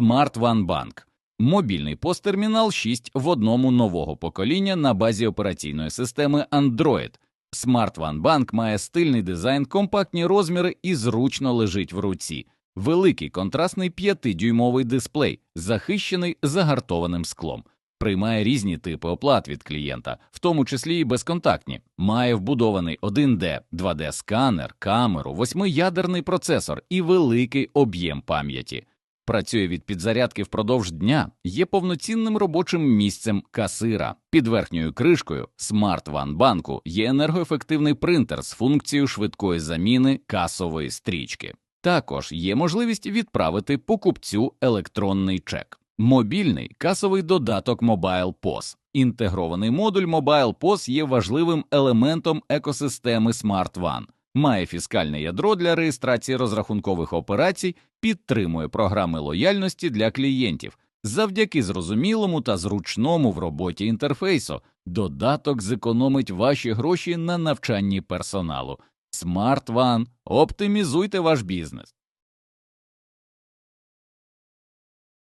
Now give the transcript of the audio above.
Smart One Bank – мобільний посттермінал 6 в одному нового покоління на базі операційної системи Android. Smart One Bank має стильний дизайн, компактні розміри і зручно лежить в руці. Великий контрастний 5-дюймовий дисплей, захищений загартованим склом. Приймає різні типи оплат від клієнта, в тому числі і безконтактні. Має вбудований 1D, 2D сканер, камеру, восьмиядерний процесор і великий об'єм пам'яті. Працює від підзарядки впродовж дня, є повноцінним робочим місцем касира. Під верхньою кришкою Smart One банку є енергоефективний принтер з функцією швидкої заміни касової стрічки. Також є можливість відправити покупцю електронний чек. Мобільний касовий додаток Mobile POS. Інтегрований модуль Mobile POS є важливим елементом екосистеми Smart One. Має фіскальне ядро для реєстрації розрахункових операцій, підтримує програми лояльності для клієнтів. Завдяки зрозумілому та зручному в роботі інтерфейсу додаток зекономить ваші гроші на навчанні персоналу. Smart One – оптимізуйте ваш бізнес.